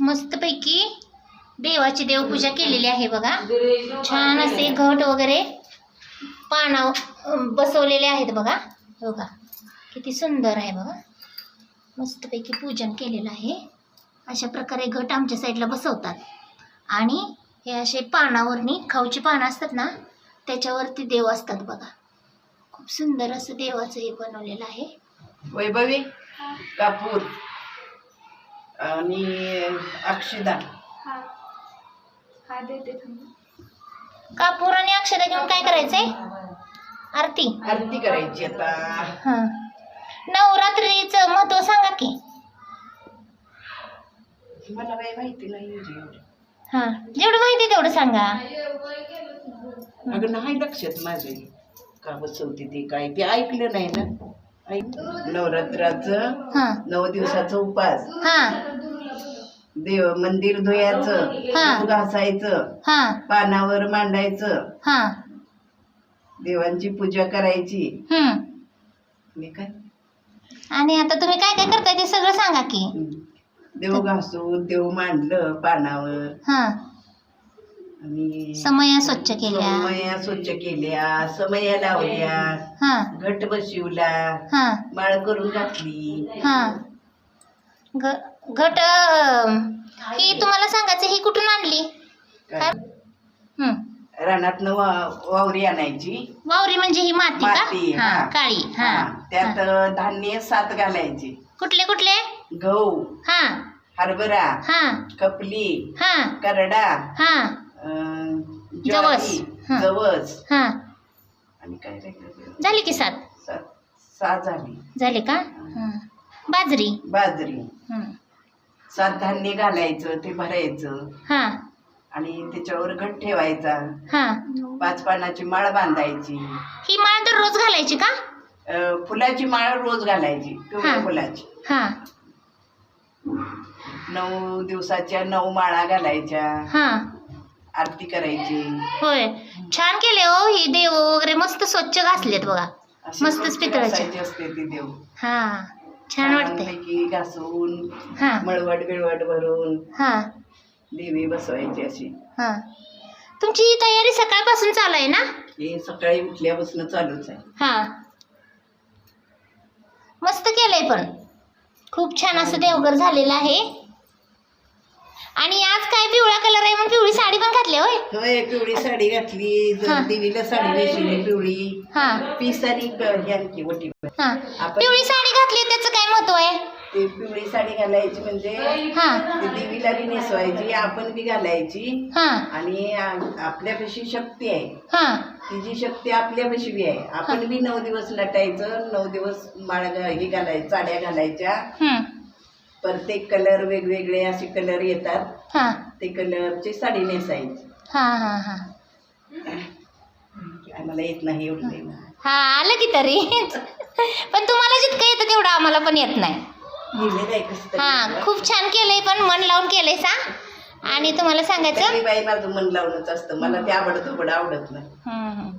मस्तपैकी देवाची देवपूजा केलेली आहे बघा. छान असे घट वगैरे पाना बसवलेले आहेत बघा. हो का किती सुंदर आहे बघा. मस्तपैकी पूजन केलेलं आहे. अशा प्रकारे घट आमच्या साईडला बसवतात. आणि हे असे पानावरनी खाऊची पानं असतात ना त्याच्यावरती देव असतात बघा. खूप सुंदर असं देवाचं हे बनवलेलं आहे. वैभवी कापूर. आणि अक्षदा. कापूर आणि अक्षता घेऊन काय करायचंय? आरती. आरती करायची आता. हा. नवरात्रीचं महत्त्व सांगा की. मला काही माहिती नाही एवढी. हा. जेवढं माहिती तेवढं सांगा. अगं नाही लक्षात माझे. का बसवते ते काय? ते ऐकलं नाही ना. नवरात्राचं हा. नऊ दिवसाचा उपास. हा. देव मंदिर धुयाचं हा. दूध घासायचं हा. पानावर मांडायचं. हा. देवांची पूजा करायची. हम्म. आणि काय? आणि आता तुम्ही काय काय करताय ते सगळं सांगा की. देव घासून देव मांडलं पानावर. हा. आणि समया स्वच्छ केल्या. समया स्वच्छ केल्या समया लावल्या हा. घट बशिवला हा. माळ करून घातली हा. घट अं, ही तुम्हाला सांगायचं ही कुठून आणली? काय? रानातनं वा- वावरी आणायची. वावरी म्हणजे ही माती माती, का हा हा. काळी. हा. हा, त्यात हा. धान्य सात घालायची. कुठले कुठले? गहू हा. हरभरा हा. कपली हा. करडा हा. अं, जवस. ज्वारी, हा. जवस. हा. आणि काय राहिलं? झाली की सात? सात. सात झाली. झाले का? हा. बाजरी. बाजरी. सात धान्य घालायचं ते भरायचं. हा. आणि त्याच्यावर घट ठेवायचा. हा. पाच पानाची माळ बांधायची. ही माळ तर रोज घालायची का? अं, फुलाची माळ रोज घालायची पिवळ्या हा. फुलाची. हा. नऊ दिवसाच्या नऊ माळा घालायच्या. हा. आरती करायची. होय. छान केले हो ही देव वगैरे मस्त स्वच्छ घासलेत बघा. अशी मस्तच स्वच्छ पितळाची. घासायची असते ती देव. हा छान वाटतंय. छानपैकी घासून हा. मळवट बिळवट भरून हा. देवी बसवायची अशी. हा. तुमची ही तयारी सकाळपासून चालू आहे ना? हे सकाळी उठल्यापासून चालूच आहे. हा. मस्त केलंय पण. खूप छान असं देवघर झालेलं आहे. आणि आज काय पिवळा कलर आहे म्हणून पिवळी साडी पण घातली होय? होय पिवळी साडी घातली. हा. देवीला साडी नेसली पिवळी. हा. पीस आणि हे आणखी वटी. हा. आपण- पिवळी साडी घातली त्याचं काय महत्त्व आहे? ते पिवळी साडी घालायची म्हणजे हा. ते देवीला बी नेसवायची आपण बी घालायची. हा. आणि आ- आपल्यापाशी शक्ती आहे. हा. तिची शक्ती आपल्यापाशी बी आहे. आपण बी नऊ दिवस नटायचं नऊ दिवस माळ घा- हे घालायचं साड्या घालायच्या. हम्म. प्रत्येक कलर वेगवेगळे असे कलर येतात. हा. ते कलरची साडी नेसायची हा हा हा. आम्हाला येत नाही एवढं. हा आलं की तरी. पण तुम्हाला जितकं येतं तेवढं आम्हाला पण येत नाही. लिहिलेलं आहे कसं तरी. हा खूप छान केलंय पण मन लावून केलंय सा. आणि तुम्हाला सांगायचं बाई माझं मन लावूनच असतं. मला ते आवडतं पण आवडत नाही. हम्म, हम्म.